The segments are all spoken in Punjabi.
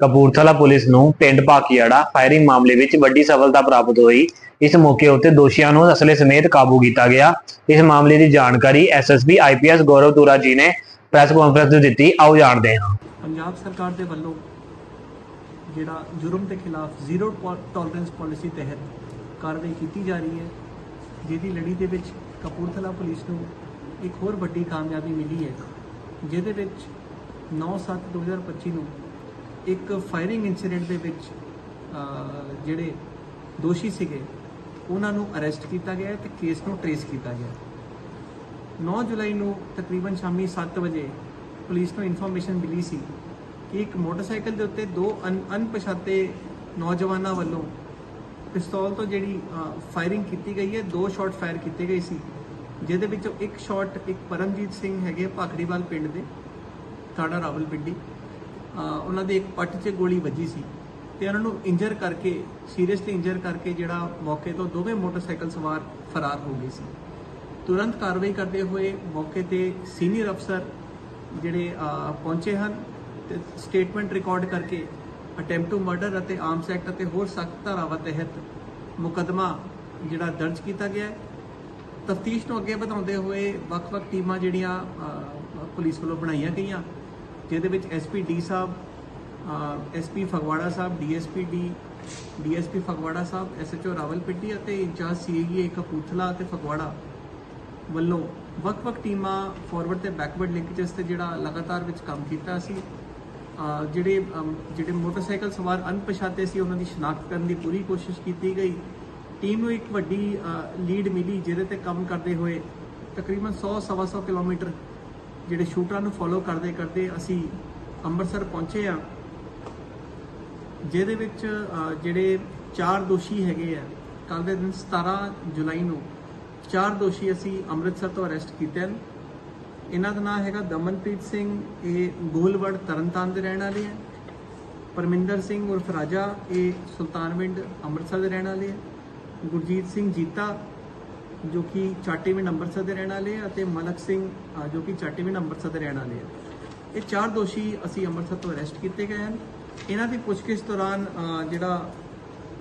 ਕਪੂਰਥਲਾ ਪੁਲਿਸ ਨੂੰ ਪਿੰਡ ਭਾਕੀਆੜਾ ਫਾਇਰਿੰਗ ਮਾਮਲੇ ਵਿੱਚ ਵੱਡੀ ਸਫਲਤਾ ਪ੍ਰਾਪਤ ਹੋਈ। ਇਸ ਮੌਕੇ ਉੱਤੇ ਦੋਸ਼ੀਆਂ ਨੂੰ ਅਸਲੇ ਸਮੇਤ ਕਾਬੂ ਕੀਤਾ ਗਿਆ। ਇਸ ਮਾਮਲੇ ਦੀ ਜਾਣਕਾਰੀ ਐਸਐਸਪੀ ਆਈਪੀਐਸ ਗੌਰਵ ਤੁਰਾ ਜੀ ਨੇ ਪ੍ਰੈਸ ਕਾਨਫਰੰਸ ਵਿੱਚ ਦਿੱਤੀ। ਆਓ ਜਾਣਦੇ ਹਾਂ। ਪੰਜਾਬ ਸਰਕਾਰ ਦੇ ਵੱਲੋਂ ਜਿਹੜਾ ਜੁਰਮ ਦੇ ਖਿਲਾਫ ਜ਼ੀਰੋ ਟੋਲਰੈਂਸ ਪਾਲਿਸੀ ਤਹਿਤ ਕਾਰਵਾਈ ਕੀਤੀ ਜਾ ਰਹੀ ਹੈ, ਜਿਹਦੀ ਲੜੀ ਦੇ ਵਿੱਚ ਕਪੂਰਥਲਾ ਪੁਲਿਸ ਨੂੰ ਇੱਕ ਹੋਰ ਵੱਡੀ ਕਾਮਯਾਬੀ ਮਿਲੀ ਹੈ, ਜਿਹਦੇ ਵਿੱਚ 9/7/2025 ਨੂੰ ਇੱਕ ਫਾਇਰਿੰਗ ਇਨਸੀਡੈਂਟ ਦੇ ਵਿੱਚ ਜਿਹੜੇ ਦੋਸ਼ੀ ਸੀਗੇ ਉਹਨਾਂ ਨੂੰ ਅਰੈਸਟ ਕੀਤਾ ਗਿਆ ਹੈ ਤੇ ਕੇਸ ਨੂੰ ਟਰੇਸ ਕੀਤਾ ਗਿਆ। ਹੈ 9 ਜੁਲਾਈ ਨੂੰ ਤਕਰੀਬਨ ਸ਼ਾਮੀ 7 ਵਜੇ ਪੁਲਿਸ ਨੂੰ ਇਨਫੋਰਮੇਸ਼ਨ ਮਿਲੀ ਸੀ ਕਿ ਇੱਕ ਮੋਟਰਸਾਈਕਲ ਦੇ ਉੱਤੇ ਦੋ ਅਣ- ਅਣਪਛਾਤੇ ਨੌਜਵਾਨਾਂ ਵੱਲੋਂ ਪਿਸਤੌਲ ਤੋਂ ਜਿਹੜੀ ਫਾਇਰਿੰਗ ਕੀਤੀ ਗਈ ਹੈ ਦੋ ਸ਼ਾਟ ਫਾਇਰ ਕੀਤੇ ਗਏ ਸੀ ਜਿਹਦੇ ਵਿੱਚੋਂ ਇੱਕ ਸ਼ਾਟ ਇੱਕ ਪਰਮਜੀਤ ਸਿੰਘ ਹੈਗੇ ਭਾਖੜੀਵਾਲ ਪਿੰਡ ਦੇ ਥਾਣਾ ਰਾਵਲਪਿੰਡੀ। ਅ, ਉਹਨਾਂ ਦੇ ਇੱਕ ਪੱਟ 'ਚ ਗੋਲੀ ਵੱਜੀ ਸੀ ਤੇ ਉਹਨਾਂ ਨੂੰ ਇੰਜਰ ਕਰਕੇ ਸੀਰੀਅਸਲੀ ਇੰਜਰ ਕਰਕੇ ਜਿਹੜਾ ਮੌਕੇ ਤੋਂ ਦੋਵੇਂ ਮੋਟਰਸਾਈਕਲ ਸਵਾਰ ਫਰਾਰ ਹੋ ਗਏ ਸੀ। ਤੁਰੰਤ ਕਾਰਵਾਈ ਕਰਦੇ ਹੋਏ ਮੌਕੇ ਤੇ ਸੀਨੀਅਰ ਅਫਸਰ ਜਿਹੜੇ ਪਹੁੰਚੇ ਹਨ ਤੇ ਸਟੇਟਮੈਂਟ ਰਿਕਾਰਡ ਕਰਕੇ ਅਟੈਂਪਟ ਟੂ ਮਰਡਰ ਅਤੇ ਆਰਮਸ ਐਕਟ ਅਤੇ ਹੋਰ ਸਖਤ ਧਾਰਾਵਾਂ ਤਹਿਤ ਮੁਕੱਦਮਾ ਜਿਹੜਾ ਦਰਜ ਕੀਤਾ ਗਿਆ ਹੈ। ਤਫਤੀਸ਼ ਨੂੰ ਅੱਗੇ ਵਧਾਉਂਦੇ ਹੋਏ ਵੱਖ-ਵੱਖ ਟੀਮਾਂ ਜਿਹੜੀਆਂ ਪੁਲਿਸ ਵੱਲੋਂ ਬਣਾਈਆਂ ਗਈਆਂ। ਜਿਹਦੇ ਵਿੱਚ ਐਸਪੀ ਡੀ ਸਾਹਿਬ ਐਸਪੀ ਫਗਵਾੜਾ ਸਾਹਿਬ ਡੀਐਸਪੀ ਡੀ ਡੀਐਸਪੀ ਫਗਵਾੜਾ ਸਾਹਿਬ ਐਸਐਚਓ ਰਾਵਲਪਿੰਡੀ ਅਤੇ ਇੰਚਾਰਜ ਸੀਏਈ ਕਪੂਰਥਲਾ ਅਤੇ ਫਗਵਾੜਾ ਵੱਲੋਂ ਵੱਖ-ਵੱਖ ਟੀਮਾਂ ਫਾਰਵਰਡ ਤੇ ਬੈਕਵਰਡ ਲਿੰਕੇजेस ਤੇ ਜਿਹੜਾ ਲਗਾਤਾਰ ਵਿੱਚ ਕੰਮ ਕੀਤਾ ਸੀ। ਜਿਹੜੇ ਜਿਹੜੇ ਮੋਟਰਸਾਈਕਲ ਸਵਾਰ ਅਣਪਛਾਤੇ ਸੀ, ਉਹਨਾਂ ਦੀ ਸ਼ਨਾਖਤ ਕਰਨ ਦੀ ਪੂਰੀ ਕੋਸ਼ਿਸ਼ ਕੀਤੀ ਗਈ। ਟੀਮ ਨੂੰ ਇੱਕ ਵੱਡੀ ਲੀਡ ਮਿਲੀ, ਜਿਹਦੇ ਤੇ ਕੰਮ ਕਰਦੇ ਹੋਏ ਤਕਰੀਬਨ 100 ਸਵਾ 100 ਕਿਲੋਮੀਟਰ ਜਿਹੜੇ ਸ਼ੂਟਰਾਂ ਨੂੰ ਫੋਲੋ ਕਰਦੇ ਕਰਦੇ ਅਸੀਂ ਅੰਮ੍ਰਿਤਸਰ ਪਹੁੰਚੇ ਆ ਜਿਹਦੇ ਵਿੱਚ ਜਿਹੜੇ ਚਾਰ ਦੋਸ਼ੀ ਹੈਗੇ ਆ ਕੱਲ ਦੇ ਦਿਨ 17 ਜੁਲਾਈ ਨੂੰ ਚਾਰ ਦੋਸ਼ੀ ਅਸੀਂ ਅੰਮ੍ਰਿਤਸਰ ਤੋਂ ਅਰੈਸਟ ਕੀਤੇ ਹਨ। ਇਹਨਾਂ ਦਾ ਨਾਮ ਹੈਗਾ ਦਮਨਪ੍ਰੀਤ ਸਿੰਘ, ਇਹ ਗੋਲਵੜ ਤਰਨਤਾਰਨ ਦੇ ਰਹਿਣ ਵਾਲੇ ਹੈ ਪਰਮਿੰਦਰ ਸਿੰਘ ਉਰਫ ਰਾਜਾ, ਇਹ ਸੁਲਤਾਨਵਿੰਡ ਅੰਮ੍ਰਿਤਸਰ ਦੇ ਰਹਿਣ ਵਾਲੇ ਹੈ ਗੁਰਜੀਤ ਸਿੰਘ ਜੀਤਾ ਜੋ ਕਿ ਚਾਟੀਵਿੰਡ ਅੰਮ੍ਰਿਤਸਰ ਦੇ ਰਹਿਣ ਵਾਲੇ ਹੈ ਅਤੇ ਮਲਕ ਸਿੰਘ ਜੋ ਕਿ ਚਾਟੀਵਿੰਡ ਅੰਮ੍ਰਿਤਸਰ ਦੇ ਰਹਿਣ ਵਾਲੇ ਹੈ ਇਹ ਚਾਰ ਦੋਸ਼ੀ ਅਸੀਂ ਅੰਮ੍ਰਿਤਸਰ ਤੋਂ ਅਰੈਸਟ ਕੀਤੇ ਗਏ ਹਨ। ਇਹਨਾਂ ਦੀ ਪੁੱਛਗਿੱਛ ਦੌਰਾਨ ਜਿਹੜਾ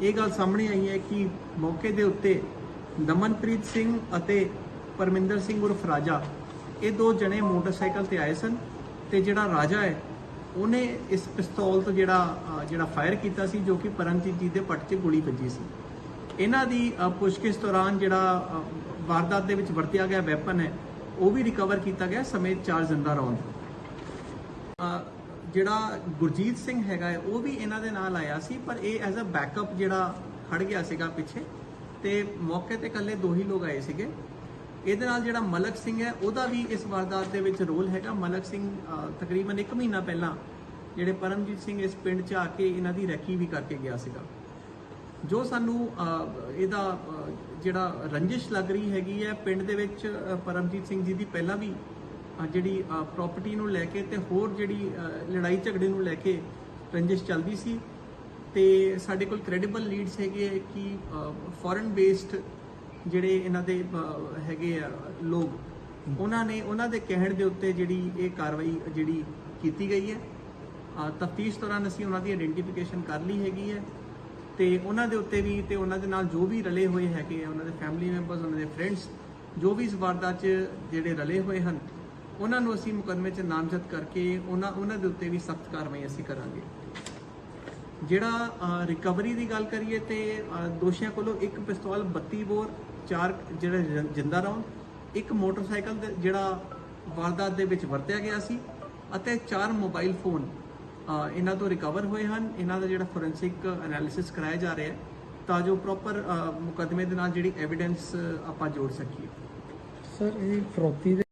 ਇਹ ਗੱਲ ਸਾਹਮਣੇ ਆਈ ਹੈ ਕਿ ਮੌਕੇ ਦੇ ਉੱਤੇ ਦਮਨਪ੍ਰੀਤ ਸਿੰਘ ਅਤੇ ਪਰਮਿੰਦਰ ਸਿੰਘ ਉਰਫ ਰਾਜਾ, ਇਹ ਦੋ ਜਣੇ ਮੋਟਰਸਾਈਕਲ ਤੇ ਆਏ ਸਨ ਤੇ ਜਿਹੜਾ ਰਾਜਾ ਹੈ, ਉਹਨੇ ਇਸ ਪਿਸਤੌਲ ਤੋਂ ਜਿਹੜਾ ਜਿਹੜਾ ਫਾਇਰ ਕੀਤਾ ਸੀ, ਜੋ ਕਿ ਪਰਮਜੀਤ ਜੀ ਦੇ ਪੱਟ 'ਚ ਗੋਲੀ ਵੱਜੀ ਸੀ। ਇਹਨਾਂ ਦੀ ਅ, ਪੁੱਛਗਿੱਛ ਦੌਰਾਨ ਜਿਹੜਾ ਵਾਰਦਾਤ ਦੇ ਵਿੱਚ ਵਰਤਿਆ ਗਿਆ ਵੈਪਨ ਹੈ ਉਹ ਵੀ ਰਿਕਵਰ ਕੀਤਾ ਗਿਆ ਸਮੇਤ ਚਾਰ ਜ਼ਿੰਦਾ ਰੌਂਦ। ਜਿਹੜਾ ਗੁਰਜੀਤ ਸਿੰਘ ਹੈਗਾ ਉਹ ਵੀ ਇਹਨਾਂ ਦੇ ਨਾਲ ਆਇਆ ਸੀ ਪਰ ਇਹ ਐਜ਼ ਅ ਬੈਕਅਪ ਜਿਹੜਾ ਖੜ ਗਿਆ ਸੀਗਾ ਪਿੱਛੇ ਤੇ ਮੌਕੇ ਤੇ ਇਕੱਲੇ ਦੋ ਹੀ ਲੋਕ ਆਏ ਸੀਗੇ। ਇਹਦੇ ਨਾਲ ਜਿਹੜਾ ਮਲਕ ਸਿੰਘ ਹੈ ਉਹਦਾ ਵੀ ਇਸ ਵਾਰਦਾਤ ਦੇ ਵਿੱਚ ਰੋਲ ਹੈਗਾ। ਮਲਕ ਸਿੰਘ ਤਕਰੀਬਨ 1 ਮਹੀਨਾ ਪਹਿਲਾਂ ਜਿਹੜੇ ਪਰਮਜੀਤ ਸਿੰਘ ਇਸ ਪਿੰਡ 'ਚ ਆ ਕੇ ਇਹਨਾਂ ਦੀ ਰੈਕੀ ਵੀ ਕਰਕੇ ਗਿਆ ਸੀਗਾ। ਜੋ ਸਾਨੂੰ ਇਹਦਾ ਜਿਹੜਾ ਰੰਜਿਸ਼ ਲੱਗ ਰਹੀ ਹੈਗੀ ਹੈ, ਪਿੰਡ ਦੇ ਵਿੱਚ ਪਰਮਜੀਤ ਸਿੰਘ ਜੀ ਦੀ ਪਹਿਲਾਂ ਵੀ ਜਿਹੜੀ ਪ੍ਰਾਪਰਟੀ ਨੂੰ ਲੈ ਕੇ ਤੇ ਹੋਰ ਜਿਹੜੀ ਲੜਾਈ ਝਗੜੇ ਨੂੰ ਲੈ ਕੇ ਰੰਜਿਸ਼ ਚੱਲਦੀ ਸੀ ਤੇ ਸਾਡੇ ਕੋਲ ਕ੍ਰੈਡੀਬਲ ਲੀਡਸ ਹੈਗੇ ਹੈ ਕਿ ਫੋਰਨ ਬੇਸਡ ਜਿਹੜੇ ਇਹਨਾਂ ਦੇ ਹੈਗੇ ਆ ਲੋਕ, ਉਹਨਾਂ ਨੇ ਉਹਨਾਂ ਦੇ ਕਹਿਣ ਦੇ ਉੱਤੇ ਜਿਹੜੀ ਇਹ ਕਾਰਵਾਈ ਜਿਹੜੀ ਕੀਤੀ ਗਈ ਹੈ। ਤਫਤੀਸ਼ ਦੌਰਾਨ ਅਸੀਂ ਉਹਨਾਂ ਦੀ ਆਇਡੈਂਟੀਫਿਕੇਸ਼ਨ ਕਰ ਲਈ ਹੈਗੀ ਹੈ। ਤੇ ਉਹਨਾਂ ਦੇ ਉੱਤੇ ਵੀ ਤੇ ਉਹਨਾਂ ਦੇ ਨਾਲ ਜੋ ਵੀ ਰਲੇ ਹੋਏ ਹੈਗੇ ਆ, ਉਹਨਾਂ ਦੇ ਫੈਮਿਲੀ ਮੈਂਬਰਸ ਉਹਨਾਂ ਦੇ ਫਰੈਂਡਸ ਜੋ ਵੀ ਇਸ ਵਾਰਦਾਤ 'ਚ ਜਿਹੜੇ ਰਲੇ ਹੋਏ ਹਨ, ਉਹਨਾਂ ਨੂੰ ਅਸੀਂ ਮੁਕੱਦਮੇ 'ਚ ਨਾਮਜ਼ਦ ਕਰਕੇ ਉਹਨਾਂ ਉਹਨਾਂ ਦੇ ਉੱਤੇ ਵੀ ਸਖਤ ਕਾਰਵਾਈ ਅਸੀਂ ਕਰਾਂਗੇ। ਜਿਹੜਾ ਰਿਕਵਰੀ ਦੀ ਗੱਲ ਕਰੀਏ ਤੇ ਦੋਸ਼ੀਆਂ ਕੋਲੋਂ ਇੱਕ ਪਿਸਤੌਲ 32 ਬੋਰ, ਚਾਰ ਜਿਹੜੇ ਜਿੰਦਾ ਰਾਉਂਡ ਇੱਕ ਮੋਟਰਸਾਈਕਲ ਜਿਹੜਾ ਵਾਰਦਾਤ ਦੇ ਵਿੱਚ ਵਰਤਿਆ ਗਿਆ ਸੀ, ਅਤੇ ਚਾਰ ਮੋਬਾਈਲ ਫੋਨ ਇਹਨਾਂ ਤੋਂ ਰਿਕਵਰ ਹੋਏ ਹਨ। ਇਹਨਾਂ ਦਾ ਜਿਹੜਾ ਫੋਰੈਂਸਿਕ ਐਨਾਲਿਸਿਸ ਕਰਾਇਆ ਜਾ ਰਿਹਾ ਹੈ, ਤਾਂ ਜੋ ਪ੍ਰੋਪਰ ਮੁਕੱਦਮੇ ਦੇ ਨਾਲ ਜਿਹੜੀ ਐਵੀਡੈਂਸ ਆਪਾਂ ਜੋੜ ਸਕੀਏ। ਸਰ ਇਹ ਫਰੋਤੀ ਦੇ